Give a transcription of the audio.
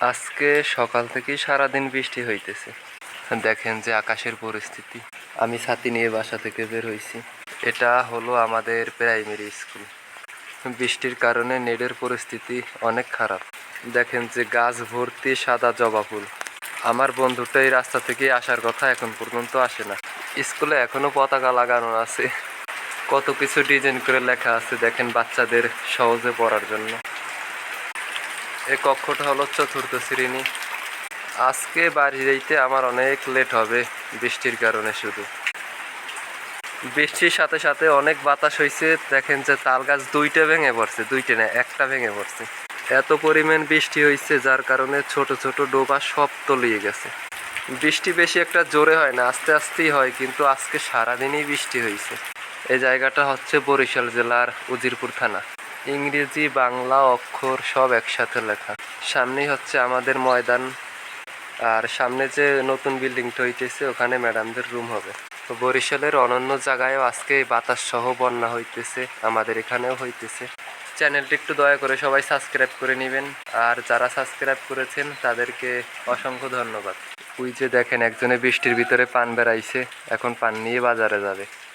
আজকে সকাল থেকেই সারাদিন বৃষ্টি হইতেছে। দেখেন যে আকাশের পরিস্থিতি। আমি ছাতি নিয়ে বাসা থেকে বের হইছি। এটা হলো আমাদের প্রাইমারি স্কুল। বৃষ্টির কারণে নেটের পরিস্থিতি অনেক খারাপ। দেখেন যে গাছ ভর্তি সাদা জবা ফুল। আমার বন্ধুটা এই রাস্তা থেকে আসার কথা এখন পর্যন্ত আসে না। স্কুলে এখনও পতাকা লাগানো আছে। কত কিছু ডিজাইন করে লেখা আছে দেখেন বাচ্চাদের সহজে পড়ার জন্য। এই কক্ষটা হলো চতুর্থ শ্রেণি। আজকে বাড়ি যাইতে আমার অনেক লেট হবে, বৃষ্টির কারণে শুধু। বৃষ্টির সাথে সাথে অনেক বাতাস হয়েছে দেখেন যে তাল গাছ দুইটা ভেঙে পড়ছে, দুইটা না, একটা ভেঙে পড়ছে। এত পরিমাণ বৃষ্টি হয়েছে যার কারণে ছোট ছোট ডোবা সব তলিয়ে গেছে। বৃষ্টি বেশি একটা জোরে হয় না, আস্তে আস্তেই হয়, কিন্তু আজকে সারাদিনই বৃষ্টি হয়েছে এই জায়গাটা হচ্ছে বরিশাল জেলার উজিরপুর থানা। ইংরেজি, বাংলা অক্ষর সব একসাথে লেখা। সামনেই হচ্ছে আমাদের ময়দান। আর সামনে যে নতুন বিল্ডিংটা হইতেছে, ওখানে ম্যাডামদের রুম হবে। তো বরিশালের অনন্য জায়গায়ও আজকে বাতাস সহ বন্যা হইতেছে, আমাদের এখানেও হইতেছে। চ্যানেলটি একটু দয়া করে সবাই সাবস্ক্রাইব করে নেবেন। আর যারা সাবস্ক্রাইব করেছেন, তাদেরকে অসংখ্য ধন্যবাদ। ওই যে দেখেন, একজনে বৃষ্টির ভিতরে পান বেড়াইছে, এখন পান নিয়ে বাজারে যাবে।